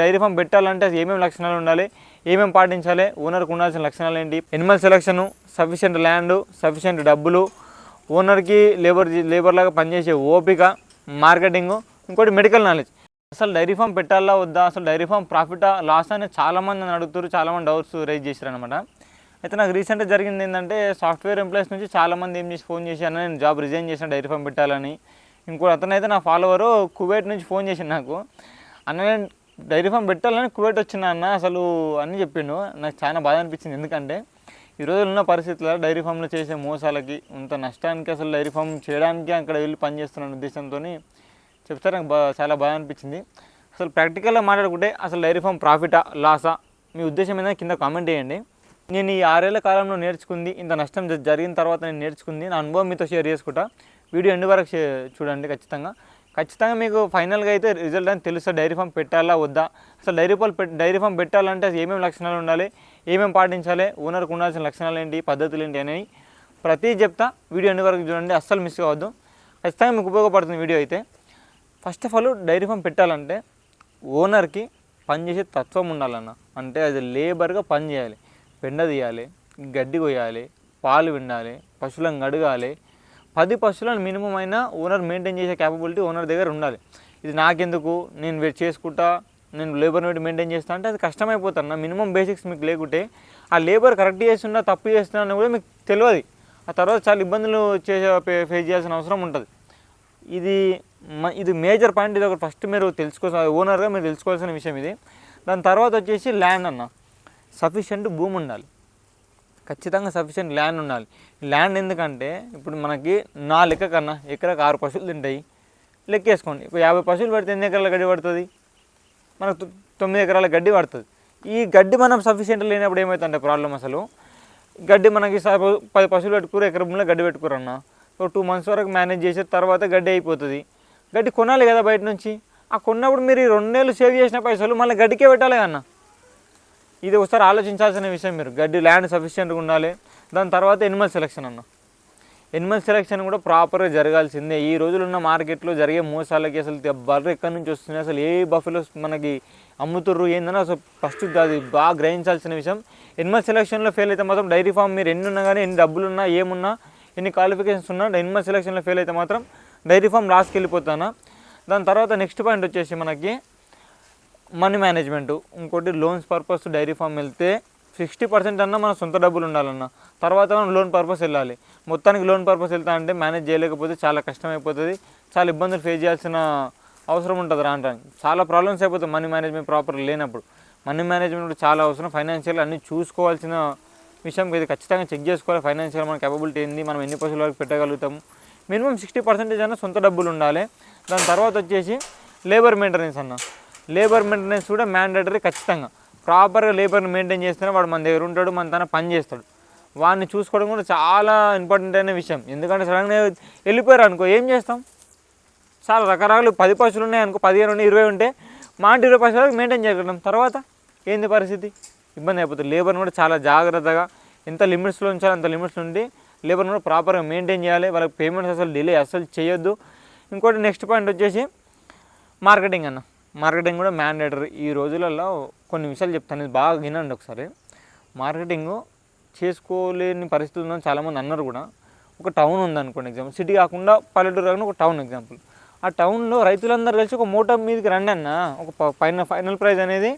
Dairy farm పెట్టాలంటే ఏమేమి లక్షణాలు ఉండాలి ఏమేమి పాటించాలి ఓనర్కి ఉండాల్సిన లక్షణాలు ఏంటి animal selection sufficient land sufficient డబ్బులు ఓనర్కి లేబర్ లేబర్ లాగా పనిచేసే ఓపిక మార్కెటింగ్ ఇంకోటి మెడికల్ నాలెడ్జ్. అసలు డైరీ ఫామ్ పెట్టాలా వద్దా అసలు డైరీ ఫామ్ ప్రాఫిటా లాస్ అని చాలామంది నన్ను అడుగుతారు చాలామంది డౌట్స్ రైజ్ చేశారు అనమాట అయితే నాకు రీసెంట్గా జరిగింది ఏంటంటే సాఫ్ట్వేర్ ఎంప్లాయీస్ నుంచి చాలామంది ఏం చేసి ఫోన్ చేసి అన్న నేను జాబ్ రిజైన్ చేసిన డైరీ ఫామ్ పెట్టాలని. ఇంకో అతనైతే నా ఫాలోవరు కువైట్ నుంచి ఫోన్ చేశాను నాకు. అన్న డైరీ ఫామ్ పెట్టాలని కువైట్ వచ్చిన అన్న అసలు అని చెప్పిండు. నాకు చాలా బాధ అనిపించింది. ఎందుకంటే ఈ రోజుల్లో ఉన్న పరిస్థితుల్లో డైరీ ఫామ్లో చేసే మోసాలకి ఇంత నష్టానికి అసలు డైరీ ఫామ్ చేయడానికి అక్కడ వెళ్ళి పనిచేస్తున్న ఉద్దేశంతో చెప్తే నాకు బా చాలా బాధ అనిపించింది. అసలు ప్రాక్టికల్గా మాట్లాడుకుంటే అసలు డైరీ ఫామ్ ప్రాఫిటా లాసా? మీ ఉద్దేశం ఏదైనా కింద కామెంట్ చేయండి. నేను ఈ ఆరేళ్ళ కాలంలో నేర్చుకుంది ఇంత నష్టం జ- జరిగిన తర్వాత నేను నేర్చుకుంది నా అనుభవం మీతో షేర్ చేసుకుంటా. వీడియో ఎండు వరకు చూడండి ఖచ్చితంగా. ఖచ్చితంగా మీకు ఫైనల్గా అయితే రిజల్ట్ అని తెలుస్తుంది. డైరీ ఫామ్ పెట్టాలా వద్దా? అసలు డైరీ పాలు డైరీ ఫామ్ పెట్టాలంటే ఏమేమి లక్షణాలు ఉండాలి? ఏమేమి పాటించాలి? ఓనర్కి ఉండాల్సిన లక్షణాలు ఏంటి? పద్ధతులు ఏంటి అనేవి ప్రతి చెప్తా. వీడియో ఎన్ని వరకు చూడండి. అస్సలు మిస్ కావద్దు. ఖచ్చితంగా మీకు ఉపయోగపడుతుంది వీడియో అయితే. First of all dairy farm పెట్టాలంటే ఓనర్కి పనిచేసే తత్వం ఉండాలన్న. అంటే అది లేబర్గా పని చేయాలి. పెండ తీయాలి గడ్డి కొయ్యాలి పాలు విండాలి పశువులను కడగాలి పది పశువులను మినిమం అయినా ఓనర్ మెయింటైన్ చేసే క్యాపబిలిటీ ఓనర్ దగ్గర ఉండాలి. ఇది నాకెందుకు? నేను వెయిట్ చేసుకుంటా నేను లేబర్ని పెట్టి మెయింటైన్ చేస్తా అంటే అది కష్టమైపోతాను నా మినిమం బేసిక్స్ మీకు లేకుంటే. ఆ లేబర్ కరెక్ట్ చేస్తున్నా తప్పు చేస్తున్నా అని కూడా మీకు తెలియదు. ఆ తర్వాత చాలా ఇబ్బందులు చేసే ఫేస్ చేయాల్సిన అవసరం ఉంటుంది. ఇది ఇది మేజర్ పాయింట్ ఇది ఒకటి ఫస్ట్ మీరు తెలుసుకోవాల్సిన ఓనర్గా మీరు తెలుసుకోవాల్సిన విషయం ఇది. దాని తర్వాత వచ్చేసి ల్యాండ్ అన్న. సఫిషియెంట్ భూమి ఉండాలి. ఖచ్చితంగా సఫిషియెంట్ ల్యాండ్ ఉండాలి. ల్యాండ్ ఎందుకంటే ఇప్పుడు మనకి నా లెక్క కన్నా ఎకరాకు ఆరు పశువులు తింటాయి. లెక్కేసుకోండి. ఇప్పుడు యాభై పశువులు పడితే ఎన్ని ఎకరాల గడ్డి పడుతుంది? మనకు తొమ్మిది ఎకరాల గడ్డి పడుతుంది. ఈ గడ్డి మనం సఫిషియెంట్ లేనప్పుడు ఏమవుతుందంటే ప్రాబ్లం అసలు? గడ్డి మనకి పది పశువులు పెట్టుకురు ఎకరంలో గడ్డి పెట్టుకురు అన్న. ఒక టూ మంత్స్ వరకు మేనేజ్ చేసిన తర్వాత గడ్డి అయిపోతుంది. గడ్డి కొనాలి కదా బయట నుంచి? ఆ కొన్నప్పుడు మీరు ఈ రెండు నెలలు సేవ్ చేసిన పైసలు మళ్ళీ గడ్డికే పెట్టాలి కన్నా ఇది ఒకసారి ఆలోచించాల్సిన విషయం మీరు. గడ్డి ల్యాండ్ సఫిషియెంట్గా ఉండాలి. దాని తర్వాత ఎనిమల్ సెలెక్షన్ అన్న. ఎనిమల్ సెలెక్షన్ కూడా ప్రాపర్గా జరగాల్సిందే. ఈ రోజులు ఉన్న మార్కెట్లో జరిగే మోసాలకి అసలు బర్రె ఎక్కడి నుంచి వస్తున్నాయి? అసలు ఏ బఫెలో మనకి అమ్ముతుర్రు? ఏందని అసలు ఫస్ట్ అది బాగా గ్రహించాల్సిన విషయం. ఎనిమల్ సెలెక్షన్లో ఫెయిల్ అయితే మాత్రం డైరీ ఫామ్ మీరు ఎన్ని ఉన్నా కానీ ఎన్ని డబ్బులు ఉన్నా ఏమున్నా ఎన్ని క్వాలిఫికేషన్స్ ఉన్నా ఎనిమల్ సెలెక్షన్లో ఫెయిల్ అయితే మాత్రం డైరీ ఫామ్ లాస్కి వెళ్ళిపోతానా దాని తర్వాత నెక్స్ట్ పాయింట్ వచ్చేసి మనకి మనీ మేనేజ్మెంట్ ఇంకోటి లోన్స్ పర్పస్ డైరీ ఫామ్ వెళ్తే సిక్స్టీ పర్సెంట్ అన్న మన సొంత డబ్బులు ఉండాలన్న. తర్వాత మనం లోన్ పర్పస్ వెళ్ళాలి. మొత్తానికి లోన్ పర్పస్ వెళ్తా అంటే మేనేజ్ చేయలేకపోతే చాలా కష్టమైపోతుంది. చాలా ఇబ్బందులు ఫేస్ చేయాల్సిన అవసరం ఉంటుంది రావడానికి చాలా ప్రాబ్లమ్స్ అయిపోతాయి మనీ మేనేజ్మెంట్ ప్రాపర్ లేనప్పుడు. మనీ మేనేజ్మెంట్ కూడా చాలా అవసరం. ఫైనాన్షియల్ అన్నీ చూసుకోవాల్సిన విషయం ఇది. ఖచ్చితంగా చెక్ చేసుకోవాలి. ఫైనాన్షియల్ మన కెపబిలిటీ ఏంది? మనం ఎన్ని పైసల వరకు పెట్టగలుగుతాము? మినిమం సిక్స్టీ పర్సెంటేజ్ అన్న సొంత డబ్బులు ఉండాలి. దాని తర్వాత వచ్చేసి లేబర్ మెయింటెనెన్స్ అన్న. లేబర్ మెయింటెనెన్స్ కూడా మ్యాండేటరీ ఖచ్చితంగా. ప్రాపర్గా లేబర్ని మెయింటైన్ చేస్తేనే వాడు మన దగ్గర ఉంటాడు మన తన పని చేస్తాడు. వాడిని చూసుకోవడం కూడా చాలా ఇంపార్టెంట్ అయిన విషయం. ఎందుకంటే సడన్గా వెళ్ళిపోయారు అనుకో ఏం చేస్తాం? చాలా రకరకాలు పది పైసలు ఉన్నాయి అనుకో పదిహేను ఉన్నాయి ఇరవై ఉంటే మా ఇంటి ఇరవై పశువులకు మెయింటైన్ చేయగలం తర్వాత ఏంది పరిస్థితి? ఇబ్బంది అయిపోతుంది. లేబర్ని కూడా చాలా జాగ్రత్తగా ఎంత లిమిట్స్లో ఉంచాలో అంత లిమిట్స్ ఉండి లేబర్ని కూడా ప్రాపర్గా మెయింటైన్ చేయాలి. వాళ్ళకి పేమెంట్స్ అసలు డిలే అసలు చేయొద్దు. ఇంకోటి నెక్స్ట్ పాయింట్ వచ్చేసి మార్కెటింగ్ అన్న. మార్కెటింగ్ కూడా మ్యాండేటరీ. ఈ రోజులలో కొన్ని విషయాలు చెప్తాను. ఇది బాగా వినండి ఒకసారి. మార్కెటింగ్ చేసుకోలేని పరిస్థితులు ఉందని చాలామంది అన్నారు కూడా. ఒక టౌన్ ఉందనుకోండి ఎగ్జాంపుల్. సిటీ కాకుండా పల్లెటూరు కాకుండా ఒక టౌన్ ఎగ్జాంపుల్. ఆ టౌన్లో రైతులందరూ కలిసి ఒక మూట మీదకి రండి అన్న. ఒక పైన ఫైనల్ ప్రైజ్ అనేది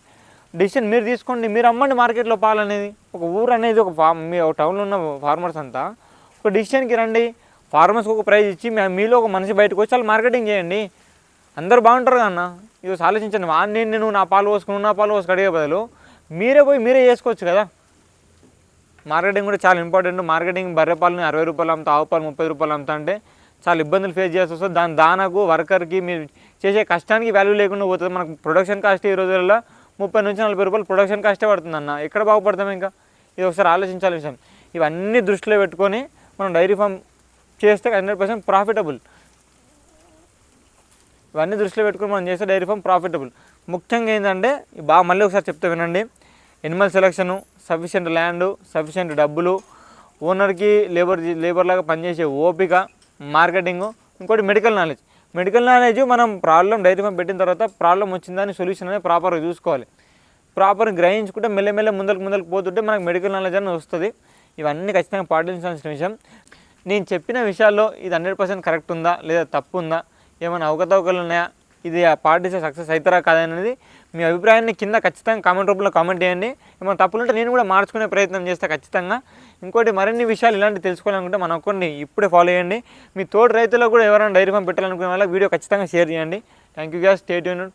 డిసిషన్ మీరు తీసుకోండి మీరు అమ్మండి మార్కెట్లో పాలు అనేది. ఒక ఊరు అనేది ఒక ఫార్మ్ మీ ఒక టౌన్లో ఉన్న ఫార్మర్స్ అంతా ఒక డిసిషన్కి రండి. ఫార్మర్స్కి ఒక ప్రైజ్ ఇచ్చి మీలో ఒక మనిషి బయటకు వచ్చి వాళ్ళు మార్కెటింగ్ చేయండి. అందరూ బాగుంటారు అన్న ఇది ఆలోచించండి నేను నేను నా పాలు పోసుకుని నా పాలు పోసుకు అడిగే బదులు మీరే పోయి మీరే చేసుకోవచ్చు కదా. మార్కెటింగ్ కూడా చాలా ఇంపార్టెంట్. మార్కెటింగ్ బర్రె పాలని అరవై రూపాయలు అమ్ముతా ఆవు పాలు ముప్పై రూపాయలు అమ్ముతా అంటే చాలా ఇబ్బందులు ఫేస్ చేయాల్సి వస్తుంది. దాని దానకు వర్కర్కి మీరు చేసే కష్టానికి వాల్యూ లేకుండా పోతుంది. మనకు ప్రొడక్షన్ కాస్ట్ ఈ రోజుల్లో ముప్పై నుంచి నలభై రూపాయలు ప్రొడక్షన్ కాస్టే పడుతుంది అన్న ఎక్కడ బాగుపడతాం ఇంకా? ఇది ఒకసారి ఆలోచించాలి విషయం. ఇవన్నీ దృష్టిలో పెట్టుకొని మనం డైరీ ఫామ్ చేస్తే హండ్రెడ్ పర్సెంట్ ప్రాఫిటబుల్ ఇవన్నీ దృష్టిలో పెట్టుకుని మనం చేస్తే డైరీ ఫామ్ ప్రాఫిటబుల్ ముఖ్యంగా ఏంటంటే బాగా మళ్ళీ ఒకసారి చెప్తే వినండి. Animal selection sufficient land sufficient డబ్బులు ఓనర్కి లేబర్ లేబర్ లాగా పనిచేసే ఓపిక మార్కెటింగ్ ఇంకోటి మెడికల్ నాలెడ్జ్ మెడికల్ నాలెడ్జ్ మనం ప్రాబ్లం డైరీ ఫామ్ పెట్టిన తర్వాత ప్రాబ్లం వచ్చిందని సొల్యూషన్ అనేది ప్రాపర్గా చూసుకోవాలి. ప్రాపర్ గ్రహించుకుంటే మెల్లమెల్ల ముందరకు ముందరకు పోతుంటే మనకు మెడికల్ నాలెడ్జ్ అనేది వస్తుంది. ఇవన్నీ ఖచ్చితంగా పాటించాల్సిన విషయం. నేను చెప్పిన విషయాల్లో ఇది హండ్రెడ్ పర్సెంట్ కరెక్ట్ ఉందా లేదా తప్పు ఉందా? ఏమైనా అవకతవకలు ఉన్నాయా? ఇది ఆ పాటిస్తే సక్సెస్ అవుతారా కాదనేది మీ అభిప్రాయాన్ని కింద ఖచ్చితంగా కామెంట్ రూపంలో కామెంట్ చేయండి. ఏమైనా తప్పులు ఉంటే నేను కూడా మార్చుకునే ప్రయత్నం చేస్తే ఖచ్చితంగా. ఇంకోటి మరిన్ని విషయాలు ఇలాంటి తెలుసుకోవాలనుకుంటే మన ఒక్కరిని ఇప్పుడే ఫాలో చేయండి. మీ తోటి రైతులకు కూడా ఎవరైనా డైరీ ఫామ్ పెట్టాలనుకునే వాళ్ళ వీడియో ఖచ్చితంగా షేర్ చేయండి. Thank you gas state unit